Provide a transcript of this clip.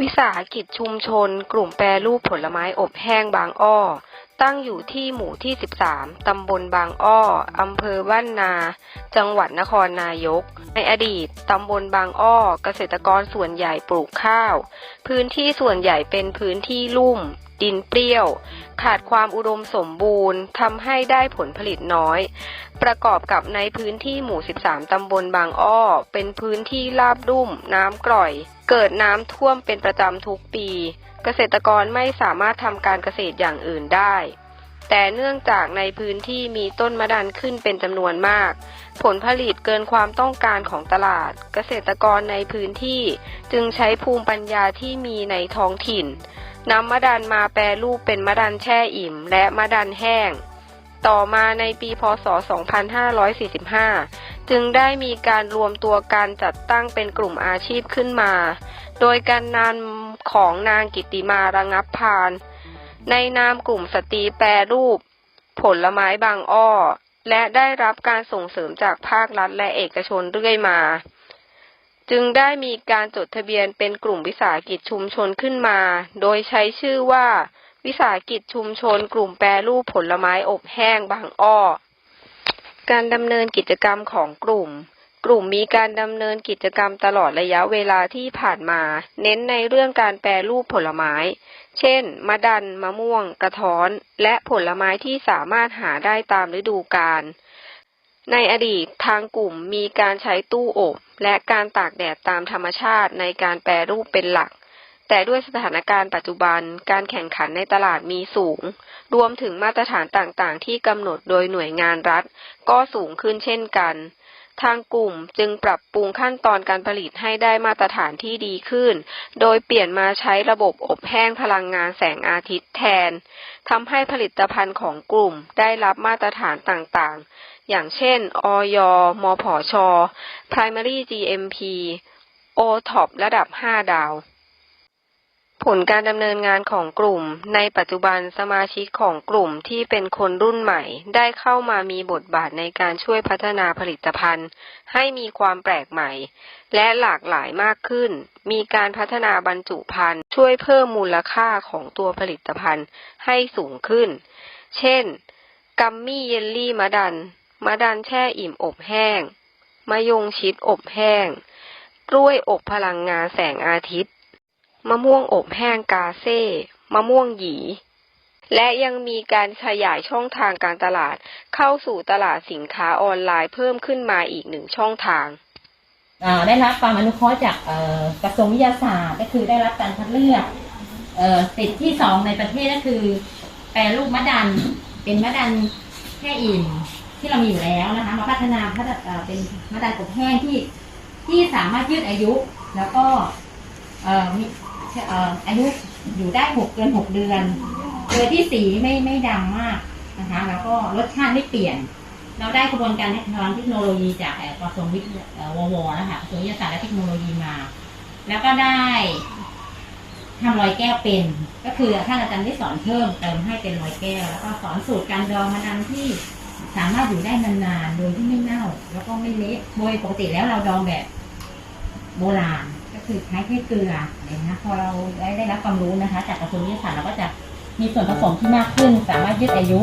วิสาหกิจชุมชน กลุ่มแปรรูปผลไม้อบแห้งบางอ้อ ตั้งอยู่ที่หมู่ที่ 13 ตำบลบางอ้อ อำเภอบ้านนา จังหวัดนครนายก ในอดีต ตำบลบางอ้อ เกษตรกรส่วนใหญ่ปลูกข้าว พื้นที่ส่วนใหญ่เป็นพื้นที่ลุ่ม ดินเปรี้ยว ขาดความอุดมสมบูรณ์ทำให้ได้ผลผลิตน้อย ประกอบกับในพื้นที่หมู่ 13 ตำบลบางอ้อ เป็นพื้นที่ราบรุ่ม น้ำกร่อย เกิดน้ำท่วมเป็นประจำทุกปี เกษตรกรไม่สามารถทำการเกษตรอย่างอื่นได้แต่เนื่องจากในพื้นที่มีต้นมะดันขึ้นเป็นจำนวนมาก ผลผลิตเกินความต้องการของตลาด เกษตรกรในพื้นที่จึงใช้ภูมิปัญญาที่มีในท้องถิ่น นำมะดันมาแปรรูปเป็นมะดันแช่อิ่ม และมะดันแห้ง ต่อมาในปีพศ 2545 จึงได้มีการรวมตัวการจัดตั้งเป็นกลุ่มอาชีพขึ้นมา โดยการนำของนางกิติมาระงับพาน ในนามกลุ่มสตรีแปรรูป ผลไม้บางอ้อ และได้รับการส่งเสริมจากภาครัฐและเอกชนเรื่อยมา จึงได้มีการจดทะเบียนเป็นกลุ่มวิสาหกิจชุมชนขึ้นมา โดยใช้ชื่อว่า วิสาหกิจชุมชน กลุ่มแปรรูปผลไม้อบแห้งบางอ้อ การดำเนินกิจกรรมของกลุ่ม กลุ่มมีการดำเนินกิจกรรมตลอดระยะเวลาที่ผ่านมา เน้นในเรื่องการแปรรูปผลไม้ เช่น มะดัน มะม่วง กระท้อน และผลไม้ที่สามารถหาได้ตามฤดูกาล ในอดีตทางกลุ่มมีการใช้ตู้อบ และการตากแดดตามธรรมชาติในการแปรรูปเป็นหลัก แต่ด้วยสถานการณ์ปัจจุบันการแข่งขันในตลาดมีสูง รวมถึงมาตรฐานต่างๆ ที่กำหนดโดยหน่วยงานรัฐ ก็สูงขึ้นเช่นกัน ทางกลุ่มจึงปรับปรุงขั้นตอนการผลิตให้ได้มาตรฐานที่ดีขึ้น โดยเปลี่ยนมาใช้ระบบอบแห้งพลังงานแสงอาทิตย์แทน ทำให้ผลิตภัณฑ์ของกลุ่มได้รับมาตรฐานต่างๆ อย่างเช่น อยมผช Primary GMP OTOP ระดับ 5 ดาว ผลการดำเนินงานของกลุ่ม ในปัจจุบันสมาชิกของกลุ่มที่เป็นคนรุ่นใหม่ ได้เข้ามามีบทบาทในการช่วยพัฒนาผลิตภัณฑ์ ให้มีความแปลกใหม่ และหลากหลายมากขึ้น มีการพัฒนาบรรจุภัณฑ์ ช่วยเพิ่มมูลค่าของตัวผลิตภัณฑ์ให้สูงขึ้น เช่น กัมมี่เยลลี่มะดัน มะดันแช่อิ่มอบแห้ง มะยงชิดอบแห้ง กล้วยอบพลังงานแสงอาทิตย์ มะม่วงอบแห้งกาเซ่ มะม่วงหยี และยังมีการขยายช่องทางการตลาดเข้าสู่ตลาดสินค้าออนไลน์เพิ่มขึ้นมาอีกหนึ่งช่องทางได้รับความอนุเคราะห์จากกระทรวงวิทยาศาสตร์ก็คือได้รับการคัดเลือกอติดที่สองในประเทศก็คือ แปรรูปมะดัน เป็นมะดันแค่อิ่มที่เรามีอยู่แล้วนะคะมาพัฒนาพัฒนาเป็นมะดันอบแห้งที่ที่สามารถยืดอายุ แล้วก็มี อายุอยู่ได้หกเดือนหกเดือนโดยที่สีไม่ไม่ดำมากนะคะ แล้วก็รสชาติไม่เปลี่ยน เราได้กระบวนการทางเทคโนโลยีจากกระทรวงวิทย์เอ่อววนะคะกระทรวงวิทยาศาสตร์และเทคโนโลยีมา แล้วก็ได้ทำรอยแก้วเป็น ก็คือท่านอาจารย์ได้สอนเพิ่มเติมให้เป็นรอยแก้ว แล้วก็สอนสูตรการดองมะนาวที่สามารถอยู่ได้นานๆโดยที่ไม่เน่า แล้วก็ไม่เละโดยปกติแล้วเราดองแบบโบราณ คือใช้แค่เกลืออะไรนะพอเราได้ได้รับความรู้นะคะ จากกระทรวงวิทยาศาสตร์เราก็จะมีส่วนผสมที่มากขึ้น สามารถยืดอายุ